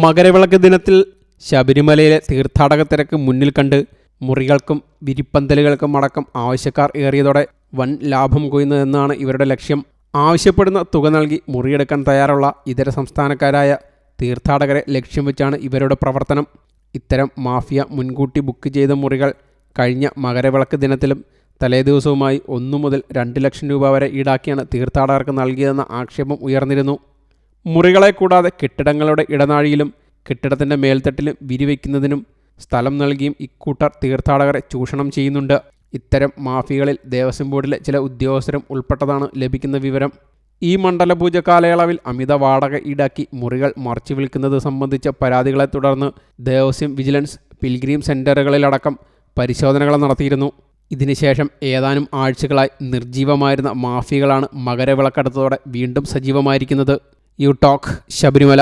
മകരവിളക്ക് ദിനത്തിൽ ശബരിമലയിലെ തീർത്ഥാടക തിരക്ക് മുന്നിൽ കണ്ട് മുറികൾക്കും വിരിപ്പന്തലുകൾക്കും അടക്കം ആവശ്യക്കാർ ഏറിയതോടെ വൻ ലാഭം കൊയ്യുന്നതെന്നാണ് ഇവരുടെ ലക്ഷ്യം. ആവശ്യപ്പെടുന്ന തുക നൽകി മുറിയെടുക്കാൻ തയ്യാറുള്ള ഇതര സംസ്ഥാനക്കാരായ തീർത്ഥാടകരെ ലക്ഷ്യം വെച്ചാണ് ഇവരുടെ പ്രവർത്തനം. ഇത്തരം മാഫിയ മുൻകൂട്ടി ബുക്ക് ചെയ്ത മുറികൾ കഴിഞ്ഞ മകരവിളക്ക് ദിനത്തിലും തലേദിവസവുമായി ഒന്നു മുതൽ രണ്ട് ലക്ഷം രൂപ വരെ ഈടാക്കിയാണ് തീർത്ഥാടകർക്ക് നൽകിയതെന്ന ആക്ഷേപം ഉയർന്നിരുന്നു. മുറികളെ കൂടാതെ കെട്ടിടങ്ങളുടെ ഇടനാഴിയിലും കെട്ടിടത്തിന്റെ മേൽത്തട്ടിലും വിരിവയ്ക്കുന്നതിനും സ്ഥലം നൽകിയും ഇക്കൂട്ടർ തീർത്ഥാടകരെ ചൂഷണം ചെയ്യുന്നുണ്ട്. ഇത്തരം മാഫികളിൽ ദേവസ്വം ബോർഡിലെ ചില ഉദ്യോഗസ്ഥരും ഉൾപ്പെട്ടതാണ് ലഭിക്കുന്ന വിവരം. ഈ മണ്ഡലപൂജ കാലയളവിൽ അമിത വാടക ഈടാക്കി മുറികൾ മറച്ചു വിൽക്കുന്നത് സംബന്ധിച്ച പരാതികളെ തുടർന്ന് ദേവസ്വം വിജിലൻസ് പിൽഗ്രീം സെന്ററുകളിലടക്കം പരിശോധനകൾ നടത്തിയിരുന്നു. ഇതിനുശേഷം ഏതാനും ആഴ്ചകളായി നിർജീവമായിരുന്ന മാഫികളാണ് മകരവിളക്കടത്തോടെ വീണ്ടും സജീവമായിരിക്കുന്നത്. You talk Sabarimala